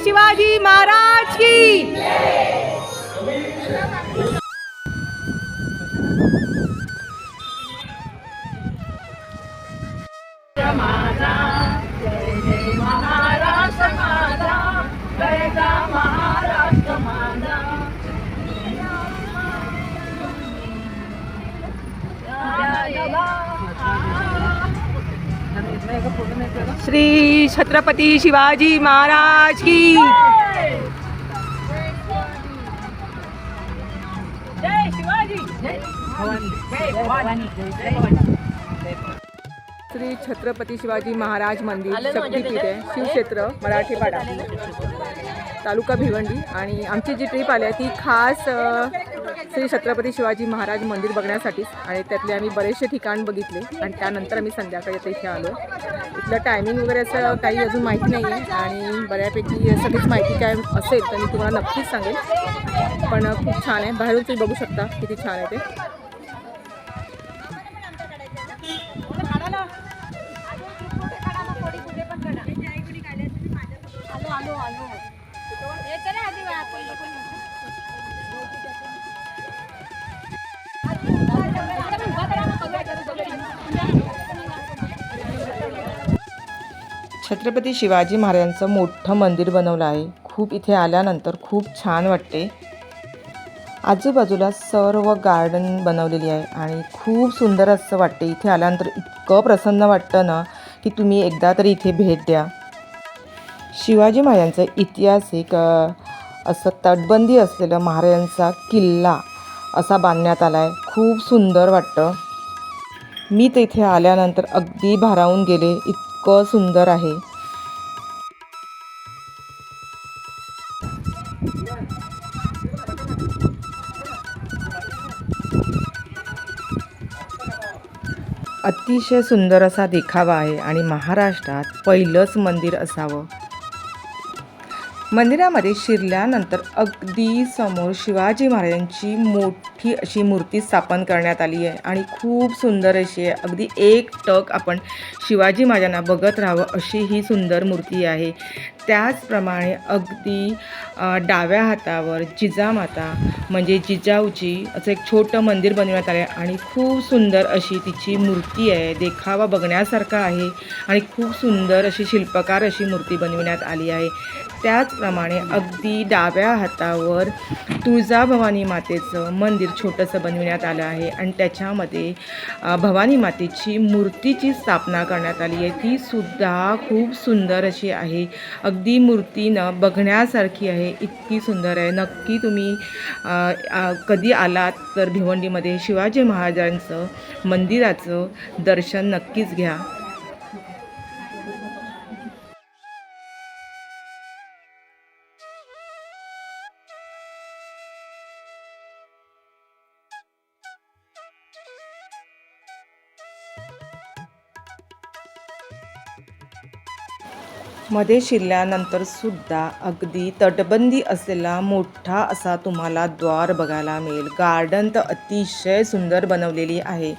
शिवाजी महाराज की. श्री छत्रपती शिवाजी महाराज की। श्री छत्रपती शिवाजी महाराज मंदिर शक्तीपीठ आहे शिवक्षेत्र मराठीपाडा. तालुका भिवंडी. आणि आमची जी ट्रीप आली आहे ती खास श्री छत्रपती शिवाजी महाराज मंदिर बघण्यासाठी आणि त्यातले आम्ही बरेचसे ठिकाण बघितले आणि त्यानंतर आम्ही संध्याकाळी आता इथे आलो. इथलं टायमिंग वगैरे असं काही अजून माहिती नाही आहे आणि बऱ्यापैकी सगळीच माहिती काय असेल तर मी तुम्हाला नक्कीच सांगेल पण खूप छान आहे. बाहेरून तुम्ही बघू शकता किती छान आहे ते. छत्रपती शिवाजी महाराजांचं मोठं मंदिर बनवलं आहे. खूप इथे आल्यानंतर खूप छान वाटते. आजूबाजूला सर्व गार्डन बनवलेली आहे आणि खूप सुंदर असं वाटते. इथे आल्यानंतर इतकं प्रसन्न वाटतं ना की तुम्ही एकदा तरी इथे भेट द्या. शिवाजी महाराजांचं ऐतिहासिक असं तटबंदी असलेलं महाराजांचा किल्ला असा बांधण्यात आला आहे खूप सुंदर वाटतं. मी तिथे आल्यानंतर अगदी भारावून गेले. इतकं सुंदर आहे. अतिशय सुंदर असा देखावा आहे आणि महाराष्ट्रात पहिलंच मंदिर असावं. मंदिरामध्ये शिरल्यानंतर अगदी समोर शिवाजी महाराजांची मोठी अशी मूर्ती स्थापन करण्यात आली आहे आणि खूप सुंदर अशी आहे. अगदी एक टक आपण शिवाजी महाराजांना बघत राहावं अशी ही सुंदर मूर्ती आहे. त्याचप्रमाणे अगदी डाव्या हातावर जिजामाता म्हणजे जिजाऊची असं एक छोटं मंदिर बनवण्यात आलं आहे आणि खूप सुंदर अशी तिची मूर्ती आहे देखावा बघण्यासारखा आहे आणि खूप सुंदर अशी शिल्पकार अशी मूर्ती बनविण्यात आली आहे. त्याचप्रमाणे अगदी डाव्या हातावर तुळजाभवानी मातेचं मंदिर छोटंसं बनविण्यात आलं आहे आणि त्याच्यामध्ये भवानी मातेची मूर्तीची स्थापना करण्यात आली आहे. ती सुद्धा खूप सुंदर अशी आहे. अगदी मूर्तीनं बघण्यासारखी आहे इतकी सुंदर आहे. नक्की तुम्ही कधी आलात तर भिवंडीमध्ये शिवाजी महाराजांचं मंदिराचं दर्शन नक्कीच घ्या. मध्ये शिरल्यानंतर सुद्धा अगदी तटबंदी असलेला मोठा असा तुम्हाला द्वार बघायला मिळेल. गार्डन तर अतिशय सुंदर बनवलेली आहे.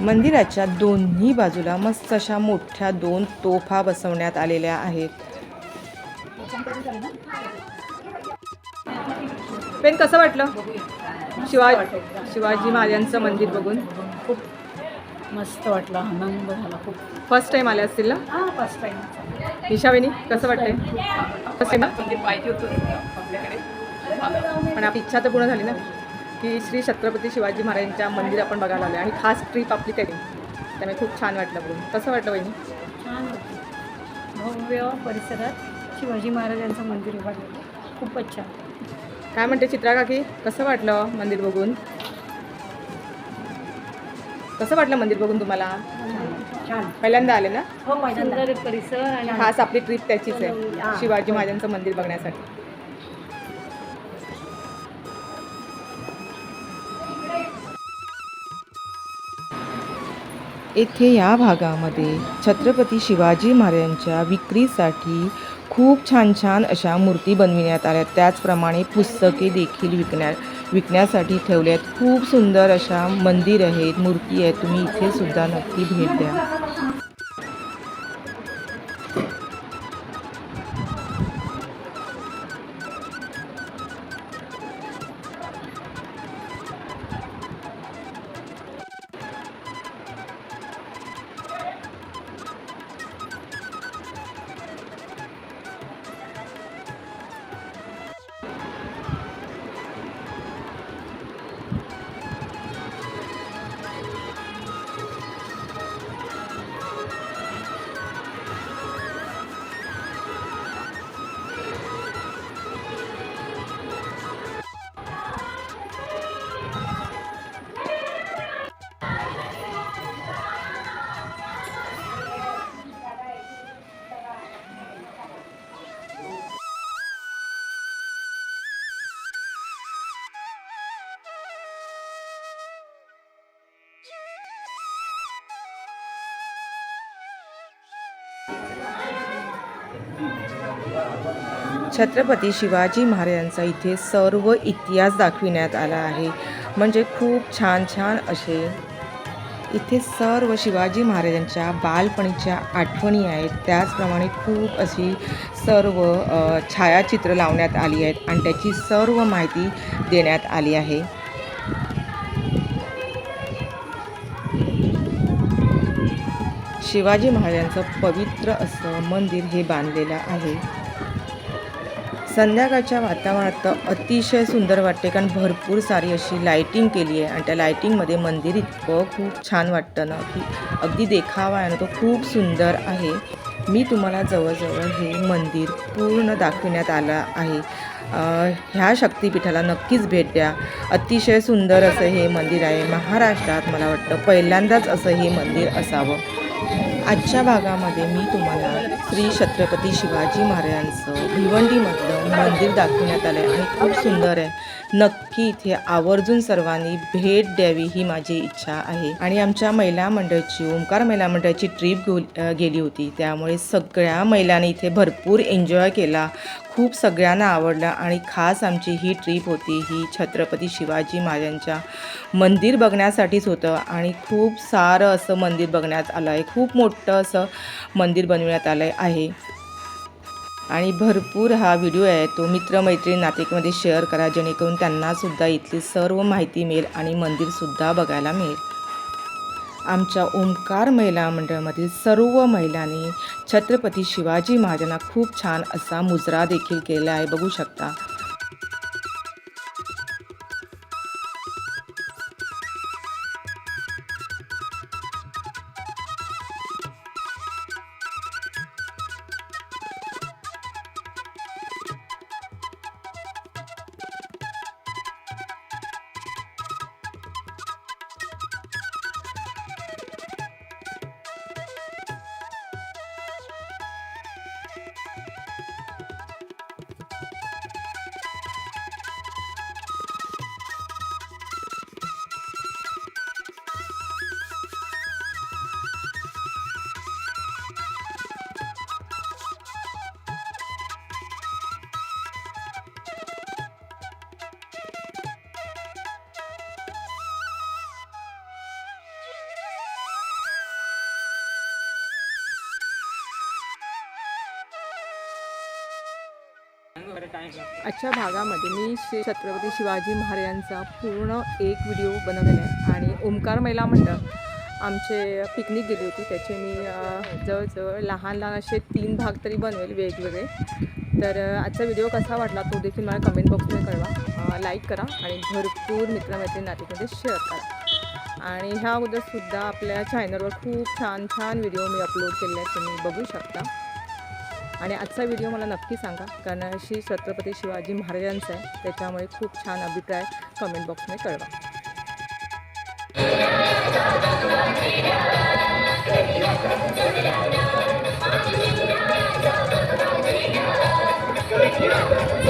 मंदिराच्या दोन्ही बाजूला मस्त अशा मोठ्या दोन तोफा बसवण्यात आलेल्या आहेत. पेन कसं वाटलं? शिवा शिवाजी महाराजांचं मंदिर बघून. खूप मस्त वाटलं आनंद झाला खूप. फर्स्ट टाइम आले असतील ना? हां फर्स्ट टाईम निशाविनी कसं वाटतंय? टाइम पाहिजे होतं आपल्याकडे. पण आपली इच्छा तर पूर्ण झाली ना? की श्री छत्रपती शिवाजी महाराजांच्या मंदिर आपण बघायला आलो आणि खास ट्रिप आपली तरी त्यामुळे खूप छान वाटलं बघून. कसं वाटलं वहिनी? छान भव्य परिसरात शिवाजी महाराजांचं मंदिर उभारलेलं खूपच छान. काय म्हणते चित्रा काकी? कसं वाटलं मंदिर बघून? कसं वाटलं मंदिर बघून तुम्हाला? छान. पहिल्यांदा आले ना? हो सुंदर परिसर आणि खास आपली ट्रिप त्याचीच आहे. शिवाजी महाराजांचं मंदिर बघण्यासाठी. येथे या भागामध्ये छत्रपती शिवाजी महाराजांच्या विक्रीसाठी खूप छान छान अशा मूर्ती बनविण्यात आल्या. त्याचप्रमाणे पुस्तके देखील विकण्या विकण्यासाठी ठेवले आहेत खूप सुंदर अशा मंदिर आहेत. मूर्ती आहेत. तुम्ही इथे सुद्धा नक्की भेट द्या. छत्रपती शिवाजी महाराजांचा इथे सर्व इतिहास दाखविण्यात आला आहे. म्हणजे खूप छान छान असे इथे सर्व शिवाजी महाराजांच्या बालपणीच्या आठवणी आहेत. त्याचप्रमाणे खूप अशी सर्व छायाचित्र लावण्यात आली आहेत आणि त्याची सर्व माहिती देण्यात आली आहे. शिवाजी महाराजांचं पवित्र असं मंदिर हे बांधलेलं आहे. संध्याकाळच्या वातावरणात अतिशय सुंदर वाटते कारण भरपूर सारी अशी लाईटिंग केली आहे आणि त्या लाईटिंगमध्ये मंदिर इतकं खूप छान वाटतं ना की अगदी देखावा आहे ना तो खूप सुंदर आहे. मी तुम्हाला जवळजवळ हे मंदिर पूर्ण दाखविण्यात आलं आहे. ह्या शक्तिपीठाला नक्कीच भेट द्या. अतिशय सुंदर असं हे मंदिर आहे. महाराष्ट्रात मला वाटतं पहिल्यांदाच असं हे मंदिर असावं. आजच्या भागामध्ये मी तुम्हाला श्री छत्रपती शिवाजी महाराजांचं भिवंडीमधलं मंदिर दाखवण्यात आलं आहे आणि खूप सुंदर आहे. नक्की इथे आवर्जून सर्वांनी भेट द्यावी ही माझी इच्छा आहे. आणि आमच्या महिला मंडळाची ओंकार महिला मंडळाची ट्रीप गेली होती. त्यामुळे सगळ्या महिलांनी इथे भरपूर एन्जॉय केला. खूप सगळ्यांना आवडलं आणि खास आमची ही ट्रीप होती. ही छत्रपती शिवाजी महाराजांच्या मंदिर बघण्यासाठीच होतं. आणि खूप सारं असं मंदिर बघण्यात आलं आहे खूप मोठं असं मंदिर बनवण्यात आलं आहे. आणि भरपूर हा व्हिडिओ आहे. तो मित्रमैत्रीण नातेकमध्ये शेअर करा जेणेकरून त्यांनासुद्धा इथली सर्व माहिती मिळेल आणि मंदिरसुद्धा बघायला मिळेल. आमच्या ओंकार महिला मंडळामधील सर्व महिलांनी छत्रपती शिवाजी महाराजांना खूप छान असा मुजरा देखील केला आहे. बघू शकता. आजच्या भागामध्ये मी श्री छत्रपती शिवाजी महाराजांचा पूर्ण एक व्हिडिओ बनवलेला आहे. आणि ओंकार महिला मंडळ आमचे पिकनिक गेली होती. त्याचे मी जवळजवळ लहान लहान असे तीन भाग तरी बनवेल वेगवेगळे. तर आजचा व्हिडिओ कसा वाटला तो देखील मला कमेंट बॉक्समध्ये कळवा. लाईक करा आणि भरपूर मित्रमैत्री नातेमध्ये शेअर करा. आणि ह्या अगोदरसुद्धा आपल्या चॅनलवर खूप छान छान व्हिडिओ मी अपलोड केले आहेत. तुम्ही बघू शकता. आणि आजचा व्हिडिओ मला नक्की सांगा कारण श्री छत्रपती शिवाजी महाराजांचा आहे त्याच्यामुळे खूप छान अभिप्राय कमेंट बॉक्समध्ये कळवा. श्री